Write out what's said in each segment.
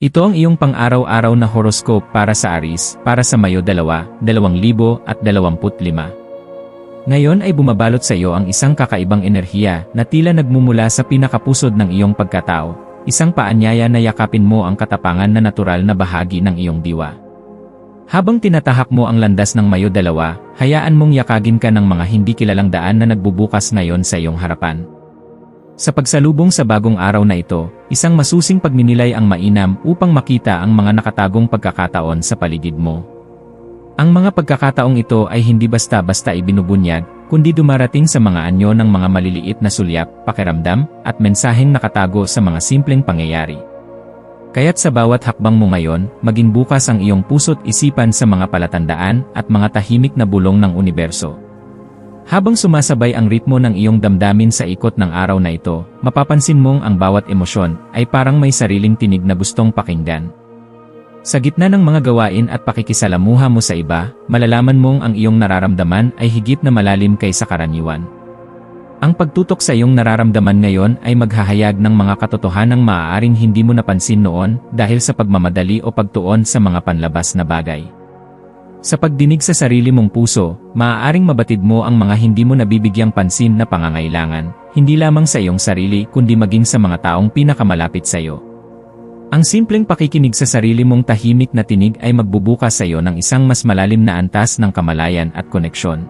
Ito ang iyong pang-araw-araw na horoscope para sa Aris, para sa Mayo 2, 2025. Ngayon ay bumabalot sa iyo ang isang kakaibang enerhiya na tila nagmumula sa pinakapusod ng iyong pagkatao, isang paanyaya na yakapin mo ang katapangan na natural na bahagi ng iyong diwa. Habang tinatahak mo ang landas ng Mayo 2, hayaan mong yakagin ka ng mga hindi kilalang daan na nagbubukas ngayon sa iyong harapan. Sa pagsalubong sa bagong araw na ito, isang masusing pagninilay ang mainam upang makita ang mga nakatagong pagkakataon sa paligid mo. Ang mga pagkakataong ito ay hindi basta-basta ibinubunyag, kundi dumarating sa mga anyo ng mga maliliit na sulyap, pakiramdam, at mensaheng nakatago sa mga simpleng pangyayari. Kaya't sa bawat hakbang mo ngayon, maging bukas ang iyong puso't isipan sa mga palatandaan at mga tahimik na bulong ng universo. Habang sumasabay ang ritmo ng iyong damdamin sa ikot ng araw na ito, mapapansin mong ang bawat emosyon ay parang may sariling tinig na gustong pakinggan. Sa gitna ng mga gawain at pakikisalamuha mo sa iba, malalaman mong ang iyong nararamdaman ay higit na malalim kaysa karaniwan. Ang pagtutok sa iyong nararamdaman ngayon ay maghahayag ng mga katotohanang maaaring hindi mo napansin noon dahil sa pagmamadali o pagtuon sa mga panlabas na bagay. Sa pagdinig sa sarili mong puso, maaaring mabatid mo ang mga hindi mo nabibigyang pansin na pangangailangan, hindi lamang sa iyong sarili kundi maging sa mga taong pinakamalapit sa iyo. Ang simpleng pakikinig sa sarili mong tahimik na tinig ay magbubukas sa iyo ng isang mas malalim na antas ng kamalayan at koneksyon.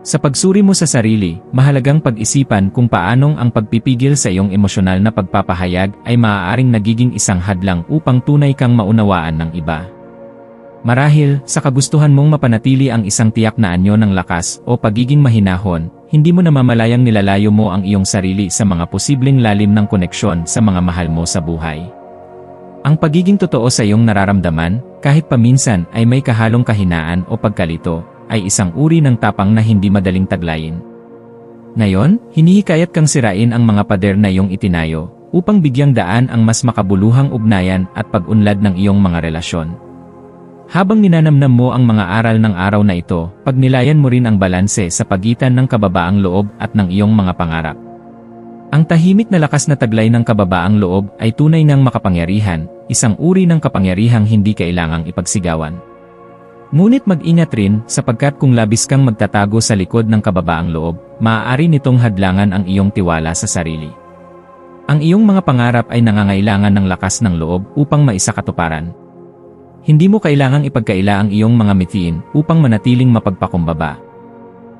Sa pagsuri mo sa sarili, mahalagang pag-isipan kung paanong ang pagpipigil sa iyong emosyonal na pagpapahayag ay maaaring nagiging isang hadlang upang tunay kang maunawaan ng iba. Marahil, sa kagustuhan mong mapanatili ang isang tiyak na anyo ng lakas o pagiging mahinahon, hindi mo namamalayang nilalayo mo ang iyong sarili sa mga posibleng lalim ng koneksyon sa mga mahal mo sa buhay. Ang pagiging totoo sa iyong nararamdaman, kahit paminsan ay may kahalong kahinaan o pagkalito, ay isang uri ng tapang na hindi madaling taglayin. Ngayon, hinihikayat kang sirain ang mga pader na iyong itinayo, upang bigyang daan ang mas makabuluhang ugnayan at pag-unlad ng iyong mga relasyon. Habang ninanamnam mo ang mga aral ng araw na ito, pagnilayan mo rin ang balanse sa pagitan ng kababaang loob at ng iyong mga pangarap. Ang tahimik na lakas na taglay ng kababaang loob ay tunay ng makapangyarihan, isang uri ng kapangyarihang hindi kailangang ipagsigawan. Ngunit mag-ingat rin sapagkat kung labis kang magtatago sa likod ng kababaang loob, maaari nitong hadlangan ang iyong tiwala sa sarili. Ang iyong mga pangarap ay nangangailangan ng lakas ng loob upang maisakatuparan, hindi mo kailangang ipagkaila ang iyong mga mitiin upang manatiling mapagpakumbaba.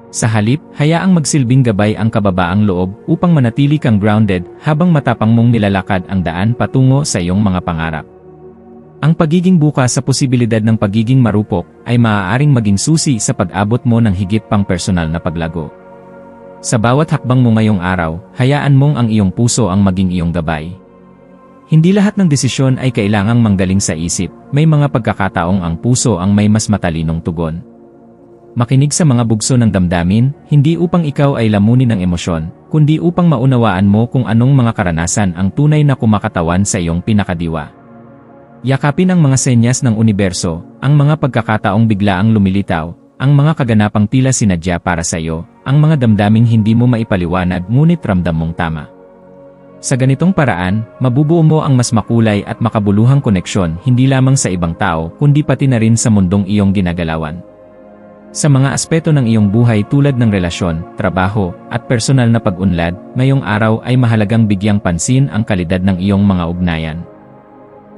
Sa halip, hayaang magsilbing gabay ang kababaang loob upang manatili kang grounded habang matapang mong nilalakad ang daan patungo sa iyong mga pangarap. Ang pagiging bukas sa posibilidad ng pagiging marupok ay maaaring maging susi sa pag-abot mo ng higit pang personal na paglago. Sa bawat hakbang mo ngayong araw, hayaan mong ang iyong puso ang maging iyong gabay. Hindi lahat ng desisyon ay kailangang manggaling sa isip, may mga pagkakataong ang puso ang may mas matalinong tugon. Makinig sa mga bugso ng damdamin, hindi upang ikaw ay lamunin ng emosyon, kundi upang maunawaan mo kung anong mga karanasan ang tunay na kumakatawan sa iyong pinakadiwa. Yakapin ang mga senyas ng universo, ang mga pagkakataong biglaang lumilitaw, ang mga kaganapang tila sinadya para sa iyo, ang mga damdaming hindi mo maipaliwanag ngunit ramdam mong tama. Sa ganitong paraan, mabubuo mo ang mas makulay at makabuluhang koneksyon hindi lamang sa ibang tao kundi pati na rin sa mundong iyong ginagalawan. Sa mga aspeto ng iyong buhay tulad ng relasyon, trabaho, at personal na pag-unlad, ngayong araw ay mahalagang bigyang pansin ang kalidad ng iyong mga ugnayan.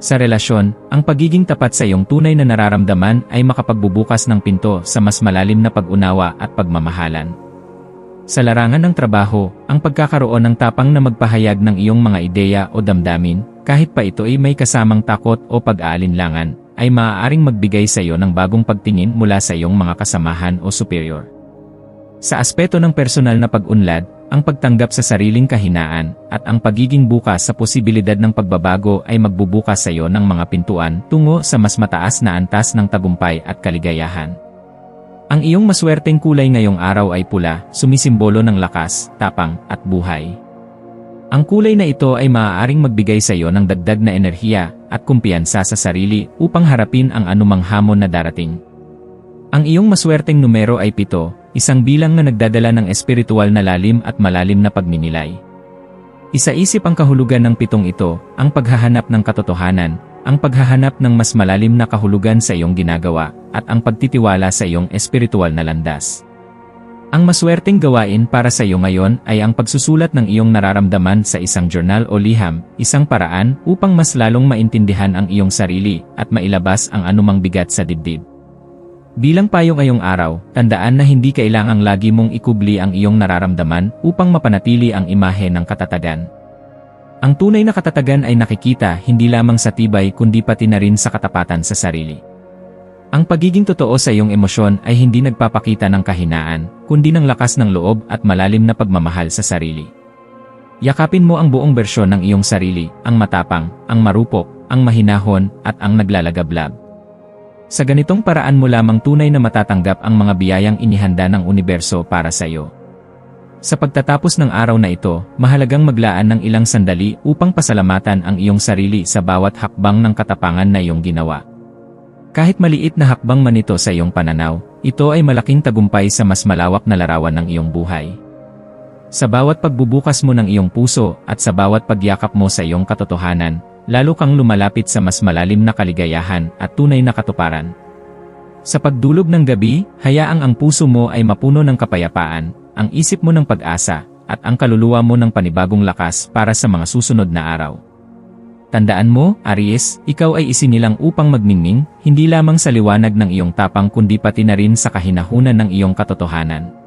Sa relasyon, ang pagiging tapat sa iyong tunay na nararamdaman ay makapagbubukas ng pinto sa mas malalim na pag-unawa at pagmamahalan. Sa larangan ng trabaho, ang pagkakaroon ng tapang na magpahayag ng iyong mga ideya o damdamin, kahit pa ito ay may kasamang takot o pag-aalinlangan, ay maaaring magbigay sa iyo ng bagong pagtingin mula sa iyong mga kasamahan o superior. Sa aspeto ng personal na pag-unlad, ang pagtanggap sa sariling kahinaan, at ang pagiging bukas sa posibilidad ng pagbabago ay magbubukas sa iyo ng mga pintuan tungo sa mas mataas na antas ng tagumpay at kaligayahan. Ang iyong maswerteng kulay ngayong araw ay pula, sumisimbolo ng lakas, tapang, at buhay. Ang kulay na ito ay maaaring magbigay sa iyo ng dagdag na enerhiya at kumpiyansa sa sarili upang harapin ang anumang hamon na darating. Ang iyong maswerteng numero ay pito, isang bilang na nagdadala ng espiritual na lalim at malalim na pagninilay. Isaisip ang kahulugan ng pitong ito, ang paghahanap ng katotohanan, ang paghahanap ng mas malalim na kahulugan sa iyong ginagawa, at ang pagtitiwala sa iyong espiritual na landas. Ang maswerteng gawain para sa iyo ngayon ay ang pagsusulat ng iyong nararamdaman sa isang journal o liham, isang paraan upang mas lalong maintindihan ang iyong sarili at mailabas ang anumang bigat sa dibdib. Bilang payo ngayong araw, tandaan na hindi kailangang lagi mong ikubli ang iyong nararamdaman upang mapanatili ang imahe ng katatagan. Ang tunay na katatagan ay nakikita hindi lamang sa tibay kundi pati na rin sa katapatan sa sarili. Ang pagiging totoo sa iyong emosyon ay hindi nagpapakita ng kahinaan, kundi ng lakas ng loob at malalim na pagmamahal sa sarili. Yakapin mo ang buong bersyon ng iyong sarili, ang matapang, ang marupok, ang mahinahon, at ang naglalagablab. Sa ganitong paraan mo lamang tunay na matatanggap ang mga biyayang inihanda ng universo para sa iyo. Sa pagtatapos ng araw na ito, mahalagang maglaan ng ilang sandali upang pasalamatan ang iyong sarili sa bawat hakbang ng katapangan na iyong ginawa. Kahit maliit na hakbang man ito sa iyong pananaw, ito ay malaking tagumpay sa mas malawak na larawan ng iyong buhay. Sa bawat pagbubukas mo ng iyong puso at sa bawat pagyakap mo sa iyong katotohanan, lalo kang lumalapit sa mas malalim na kaligayahan at tunay na katuparan. Sa pagdulog ng gabi, hayaang ang puso mo ay mapuno ng kapayapaan, ang isip mo ng pag-asa, at ang kaluluwa mo ng panibagong lakas para sa mga susunod na araw. Tandaan mo, Aries, ikaw ay isinilang upang magmingming, hindi lamang sa liwanag ng iyong tapang kundi pati na rin sa kahinahunan ng iyong katotohanan.